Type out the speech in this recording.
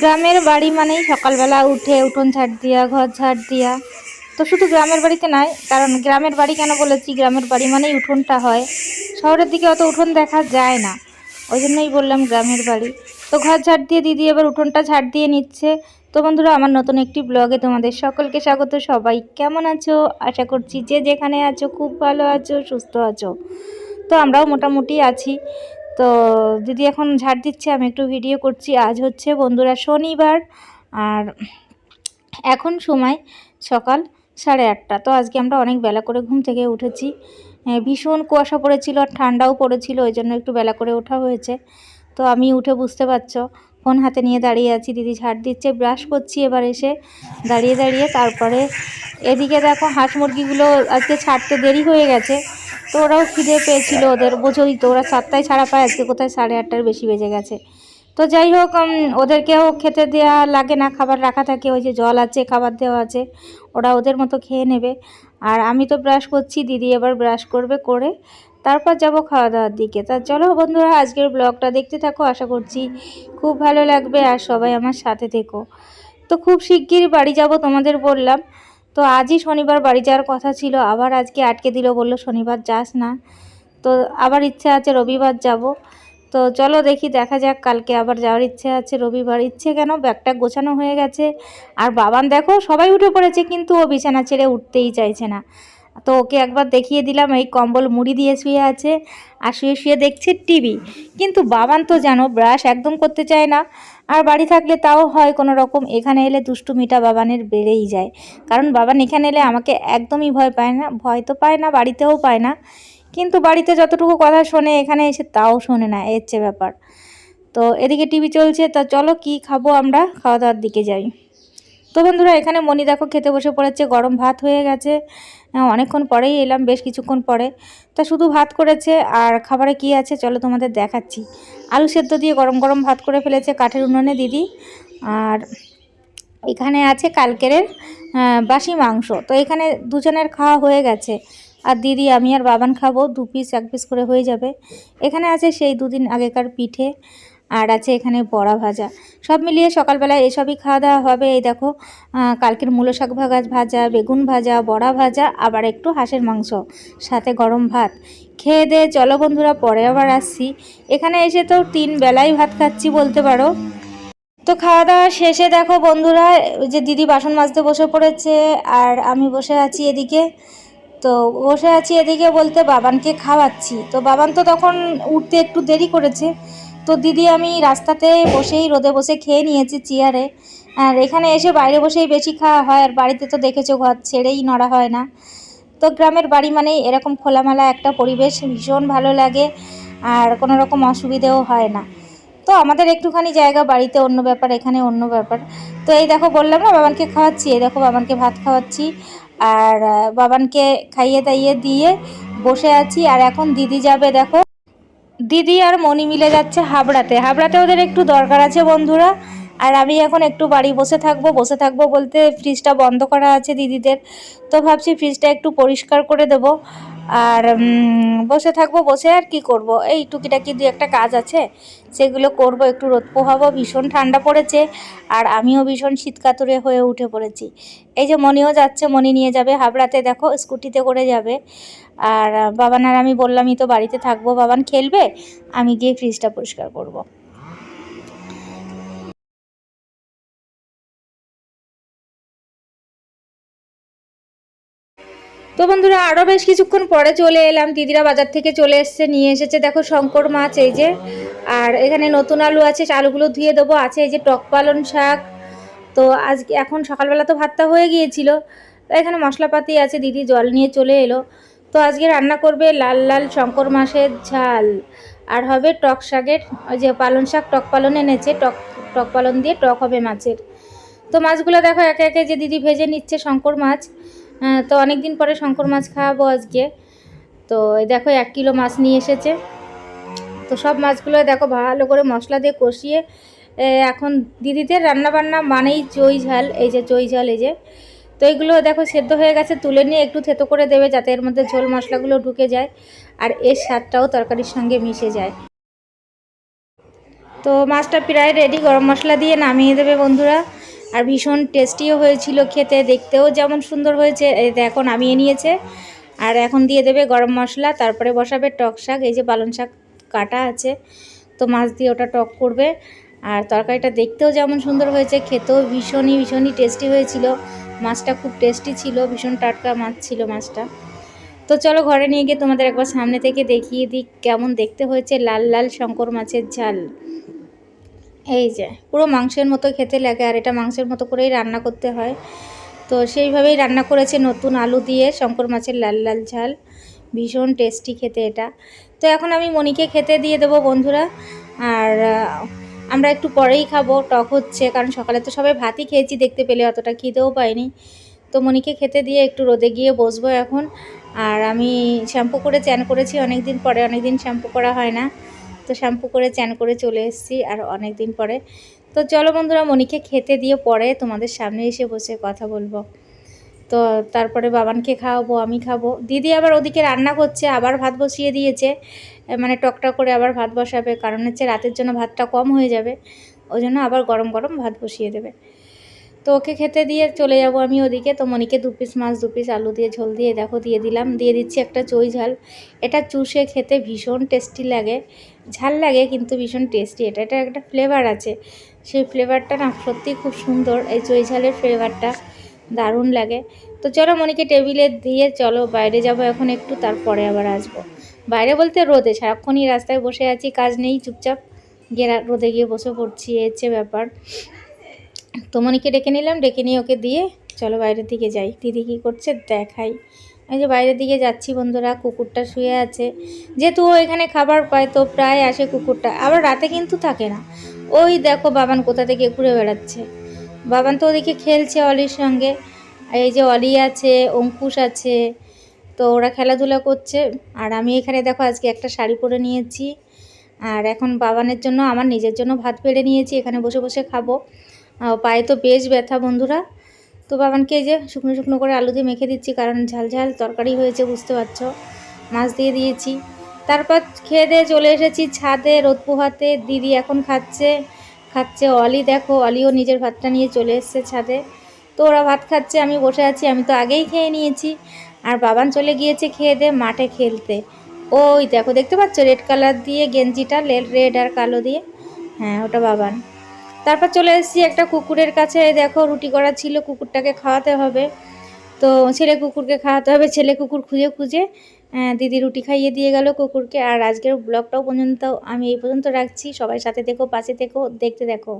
গ্রামের বাড়ি মানেই সকালবেলা উঠে উঠোন ঝাড় দিয়া, ঘর ঝাড় দিয়া। তো শুধু গ্রামের বাড়িতে নয় কারণ গ্রামের বাড়ি কেন বলেছি? গ্রামের বাড়ি মানেই উঠোনটা হয়। শহরের দিকে অত উঠোন দেখা যায় না। ওই জন্যই বললাম গ্রামের বাড়ি। তো ঘর ঝাড় দিয়ে দিদি এবার উঠোনটা ঝাড় দিয়ে নিচ্ছে। তো বন্ধুরা, আমার নতুন একটি ব্লগে তোমাদের সকলকে স্বাগত। সবাই কেমন আছো? আশা করছি যে যেখানে আছো, খুব ভালো আছো, সুস্থ আছো। তো আমরাও মোটামুটি আছি। তো দিদি এখন ঝাড় দিচ্ছে, আমি একটু ভিডিও করছি। আজ হচ্ছে বন্ধুরা শনিবার, আর এখন সময় সকাল সাড়ে আটটা। তো আজকে আমরা অনেক বেলা করে ঘুম থেকে উঠেছি। ভীষণ কুয়াশা পড়েছিল আর ঠান্ডাও পড়েছিল, ওই জন্য একটু বেলা করে ওঠা হয়েছে। তো আমি উঠে বুঝতে পারছ ফোন হাতে নিয়ে দাঁড়িয়ে আছি। দিদি ঝাড় দিচ্ছে ব্রাশ করছি এবার এসে। দাঁড়িয়ে দাঁড়িয়ে তারপরে এদিকে দেখো হাঁস মুরগিগুলো আজকে ছাড়তে দেরি হয়ে গেছে। তো ওরাও খিদে পেয়েছিল ওদের বোঝোই তো, ওরা সাতটায় ছাড়া পায়, আজকে কোথায় সাড়ে আটটার বেশি বেজে গেছে। তো যাই হোক ওদেরকেও খেতে দেওয়া লাগে না, খাবার রাখা থাকে, ওই যে জল আছে, খাবার দেওয়া আছে, ওরা ওদের মতো খেয়ে নেবে। আর আমি তো ব্রাশ করছি, দিদি এবার ব্রাশ করবে করে তারপর যাব খাওয়া দাওয়ার দিকে। তা চলো বন্ধুরা, আজকের ব্লগটা দেখতে থাকো, আশা করছি খুব ভালো লাগবে আর সবাই আমার সাথে থেকো। তো খুব শিগগির বাড়ি যাব তোমাদের বললাম। তো আজই শনিবার বাড়ি যাওয়ার কথা ছিল, আবার আজকে আটকে দিল, বলল শনিবার যাস না। তো আবার ইচ্ছে আছে রবিবার যাব। তো চলো দেখি, দেখা যাক, কালকে আবার যাওয়ার ইচ্ছে আছে রবিবার। ইচ্ছে কেন? ব্যাগটা গোছানো হয়ে গেছে। আর বাবান দেখো, সবাই উঠে পড়েছে, কিন্তু ও বিছানা ছেড়ে উঠতেই চাইছে না। তো ওকে একবার দেখিয়ে দিলাম, এই কম্বল মুড়ি দিয়ে শুয়ে আছে আর শুয়ে শুয়ে দেখছে টিভি। কিন্তু বাবান তো জানো, ব্রাশ একদম করতে চায় না। আর বাড়ি থাকলে তাও হয় কোনো রকম, এখানে এলে দুষ্টুমিটা বাবানের বেড়েই যায়। কারণ বাবান এখানে এলে আমাকে একদমই ভয় পায় না, ভয় তো পায় না, বাড়িতেও পায় না। কিন্তু বাড়িতে যতটুকু কথা শোনে, এখানে এসে তাও শোনে না, এর চেয়ে ব্যাপার। তো এদিকে টিভি চলছে, তা চলো কি খাব আমরা, খাওয়া দাওয়ার দিকে যাই। তো বন্ধুরা, এখানে মনি দেখো, খেতে বসে পড়েছে, গরম ভাত হয়ে গেছে। অনেকক্ষণ পরেই এলাম, বেশ কিছুক্ষণ পরে। তা শুধু ভাত করেছে, আর খাবারে কি আছে চলো তোমাদের দেখাচ্ছি। আলু সেদ্ধ দিয়ে গরম গরম ভাত করে ফেলেছে কাঠের উনুনে দিদি। আর এখানে আছে কালকের বাসি মাংস। তো এখানে দুজনের খাওয়া হয়ে গেছে। আর দিদি, আমি আর বাবান খাব, দু পিস এক পিস করে হয়ে যাবে। এখানে আছে সেই দুদিন আগেকার পিঠে। আর আছে এখানে বড়া ভাজা। সব মিলিয়ে সকালবেলায় এসবই খাওয়া দাওয়া হবে। এই দেখো কালকের মূলো শাক ভাগা ভাজা, বেগুন ভাজা, বড়া ভাজা, আবার একটু হাঁসের মাংস, সাথে গরম ভাত। খেয়ে দে, চলো বন্ধুরা, পরে আবার আসছি। এখানে এসে তো তিন বেলায় ভাত খাচ্ছি বলতে পারো। তো খাওয়া দাওয়া শেষে দেখো বন্ধুরা যে দিদি বাসন মাজতে বসে পড়েছে, আর আমি বসে আছি এদিকে। তো বসে আছি এদিকে বলতে বাবানকে খাওয়াচ্ছি। তো বাবান তো তখন উঠতে একটু দেরি করেছে। তো দিদি, আমি রাস্তাতে বসেই, রোদে বসে খেয়ে নিয়েছি চেয়ারে। আর এখানে এসে বাইরে বসেই বেশি খাওয়া হয়, আর বাড়িতে তো দেখেছ ঘর ছেড়েই নড়া হয় না। তো গ্রামের বাড়ি মানেই এরকম খোলামেলা একটা পরিবেশ, ভীষণ ভালো লাগে, আর কোনো রকম অসুবিধেও হয় না। তো আমাদের একটুখানি জায়গা, বাড়িতে অন্য ব্যাপার, এখানে অন্য ব্যাপার। তো এই দেখো বললাম না, বাবানকে খাওয়াচ্ছি, এই দেখো বাবানকে ভাত খাওয়াচ্ছি। আর, বাবানকে খাইয়ে দাইয়ে দিয়ে বসে আছি, আর এখন দিদি যাবে, দেখো। দিদি আর মনি মিলে যাচ্ছে হাবড়াতে। হাবড়াতে ওদের একটু দরকার আছে বন্ধুরা। আর আমি এখন একটু বাড়ি বসে থাকব। বসে থাকব বলতে ফ্রিজটা বন্ধ করা আছে দিদিদের। তো ভাবছি ফ্রিজটা একটু পরিষ্কার করে দেব। আর বসে থাকব, বসে আর কি করব? এই টুকিটাকি দু একটা কাজ আছে, সেগুলো করব, একটু রোদ পোহাবো, ভীষণ ঠান্ডা পড়েছে, আর আমিও ভীষণ শীতকাতুরে হয়ে উঠে পড়েছি। এই যে মনিও যাচ্ছে, মনি নিয়ে যাবে, হাবড়াতে দেখো, স্কুটিতে করে যাবে। আর, বাবান আর আমি বললামই তো বাড়িতে থাকব, বাবান খেলবে, আমি গিয়ে ফ্রিজটা পরিষ্কার করব। তো বন্ধুরা আরও বেশ কিছুক্ষণ পরে চলে এলাম। দিদিরা বাজার থেকে চলে এসছে, নিয়ে এসেছে দেখো শঙ্কর মাছ এই যে। আর এখানে নতুন আলু আছে আলুগুলো ধুয়ে দেবো। আছে এই যে টক পালন শাক। তো আজ এখন সকালবেলা তো ভাতটা হয়ে গিয়েছিল। তো এখানে মশলাপাতি আছে, দিদি জল নিয়ে চলে এলো। তো আজকে রান্না করবে লাল লাল শঙ্কর মাছের ঝাল। আর হবে টক শাকের, ওই যে পালন শাক, টক পালন এনেছে। টক টক পালন দিয়ে টক হবে মাছের। তো মাছগুলো দেখো একে একে যে দিদি ভেজে নিচ্ছে শঙ্কর মাছ। তো অনেক দিন পরে শঙ্কর মাছ খাওয়াবো আজকে। তো দেখো, এক কিলো মাছ নিয়ে এসেছে। তো সব মাছগুলো দেখো, ভালো করে মশলা দিয়ে কষিয়ে এখন দিদিদের রান্নাবান্না মানেই চই ঝাল, এই যে চই ঝাল, এই যে। তো এইগুলো দেখো, সেদ্ধ হয়ে গেছে, তুলে নিয়ে একটু থেতো করে দেবে যাতে এর মধ্যে ঝোল মশলাগুলো ঢুকে যায়, আর এর স্বাদটাও তরকারির সঙ্গে মিশে যায়। তো মাছটা প্রায় রেডি গরম মশলা দিয়ে নামিয়ে দেবে বন্ধুরা। আর ভীষণ টেস্টিও হয়েছিল খেতে, দেখতেও যেমন সুন্দর হয়েছে দেখো নামিয়ে নিয়েছে। আর এখন দিয়ে দেবে গরম মশলা, তারপরে বসাবে টক শাক, এই যে পালং শাক কাটা আছে, তো মাছ দিয়ে ওটা টক করবে। আর তরকারিটা দেখতেও যেমন সুন্দর হয়েছে, খেতেও ভীষণই ভীষণই টেস্টি হয়েছিল। মাছটা খুব টেস্টি ছিল, ভীষণ টাটকা মাছ ছিল মাছটা। তো চলো ঘরে নিয়ে গিয়ে তোমাদের একবার সামনে থেকে দেখিয়ে দিই, কেমন দেখতে হয়েছে লাল লাল শঙ্কর মাছের ঝাল। এই যে, পুরো মাংসের মতো খেতে লাগে আর এটা মাংসের মতো করেই রান্না করতে হয়। তো সেইভাবেই রান্না করেছে নতুন আলু দিয়ে, শঙ্কর মাছের লাল লাল ঝাল। ভীষণ টেস্টি খেতে এটা। তো এখন আমি মনিকে খেতে দিয়ে দেবো বন্ধুরা। আর আমরা একটু পরেই খাব, টক হচ্ছে, কারণ সকালে তো সবাই ভাতই খেয়েছি, দেখতে পেলে অতটা খিদেও পাইনি। তো মনিকে খেতে দিয়ে একটু রোদে গিয়ে বসবো এখন। আর আমি শ্যাম্পু করে চ্যান করেছি অনেক দিন পরে অনেক দিন শ্যাম্পু করা হয় না। তো শ্যাম্পু করে, চ্যান করে চলে এসেছি আর অনেক দিন পরে। তো চলো বন্ধুরা মনিকে খেতে দিয়ে পরে তোমাদের সামনে এসে বসে কথা বলব। তো তারপরে বাবানকে খাওয়াবো, আমি খাব। দিদি আবার ওদিকে রান্না করছে, আবার ভাত বসিয়ে দিয়েছে। মানে টকটক করে আবার ভাত বসাবে, কারণ হচ্ছে রাতের জন্য ভাতটা কম হয়ে যাবে। ওই জন্য আবার গরম গরম ভাত বসিয়ে দেবে। তো ওকে খেতে দিয়ে চলে যাব আমি ওদিকে। তো মনিকে দু পিস মাছ, দু পিস আলু দিয়ে ঝোল দিয়ে, দেখো, দিয়ে দিলাম। দিয়ে দিচ্ছি একটা চই ঝাল। এটা চুষে খেতে ভীষণ টেস্টি লাগে। ঝাল লাগে কিন্তু ভীষণ টেস্টি এটা এটা একটা ফ্লেভার আছে। সেই ফ্লেভারটা না সত্যি খুব সুন্দর। এই চই ঝালের ফ্লেভারটা দারুণ লাগে। তো চলো মনিকে টেবিলে দিয়ে চলো, বাইরে যাব এখন একটু, তারপরে আবার আসব। বাইরে বলতে রোদে, সারাক্ষণই রাস্তায় বসে আছি, কাজ নেই, চুপচাপ। গিয়ে রোদে গিয়ে বসে পড়ছি হচ্ছে ব্যাপার। তো মনিকে ডেকে নিলাম, ডেকে নিয়ে ওকে দিয়ে চলো বাইরের দিকে যাই। দিদি কী করছে? দেখাই। এই যে বাইরের দিকে যাচ্ছি বন্ধুরা, কুকুরটা শুয়ে আছে। যেহেতু ও এখানে খাবার পায়, তো প্রায় আসে কুকুরটা। আবার রাতে কিন্তু থাকে না। ওই দেখো বাবান কোথা থেকে ঘুরে বেড়াচ্ছে। বাবান তো ওদিকে খেলছে অলির সঙ্গে। এই যে অলি আছে, অঙ্কুশ আছে, তো ওরা খেলাধুলা করছে। আর আমি এখানে দেখো আজকে একটা শাড়ি পরে নিয়েছি। আর এখন বাবানের জন্য, আমার নিজের জন্য ভাত বেড়ে নিয়েছি। এখানে বসে বসে খাব। পায়ে তো বেশ ব্যথা বন্ধুরা। তো বাবানকে যে শুকনো শুকনো করে আলু দিয়ে মেখে দিচ্ছি, কারণ ঝাল ঝাল তরকারি হয়েছে, বুঝতে পারছ। মাছ দিয়ে দিয়েছি। তারপর খেয়ে দিয়ে চলে এসেছি ছাদে রোদ পোহাতে দিদি এখন খাচ্ছে খাচ্ছে অলি। দেখো, অলিও নিজের ভাতটা নিয়ে চলে এসছে ছাদে। তো ওরা ভাত খাচ্ছে, আমি বসে আছি, আমি তো আগেই খেয়ে নিয়েছি। আর বাবান চলে গিয়েছে খেয়ে দিয়ে মাঠে খেলতে। ওই দেখো, দেখতে পাচ্ছ রেড কালার দিয়ে গেঞ্জিটা রেড আর কালো দিয়ে? হ্যাঁ ওটা বাবান। তারপর চলে এসেছি একটা কুকুরের কাছে। দেখো, রুটি করা ছিল, কুকুরটাকে খাওয়াতে হবে। তো ছেলে কুকুরকে খাওয়াতে হবে, ছেলে কুকুর খুঁজে খুঁজে দিদি রুটি খাইয়ে দিয়ে গেল কুকুরকে। আর আজকের ব্লগটাও পর্যন্ত আমি এই পর্যন্ত রাখছি। সবাই সাথে দেখো পাশে দেখো দেখতে দেখো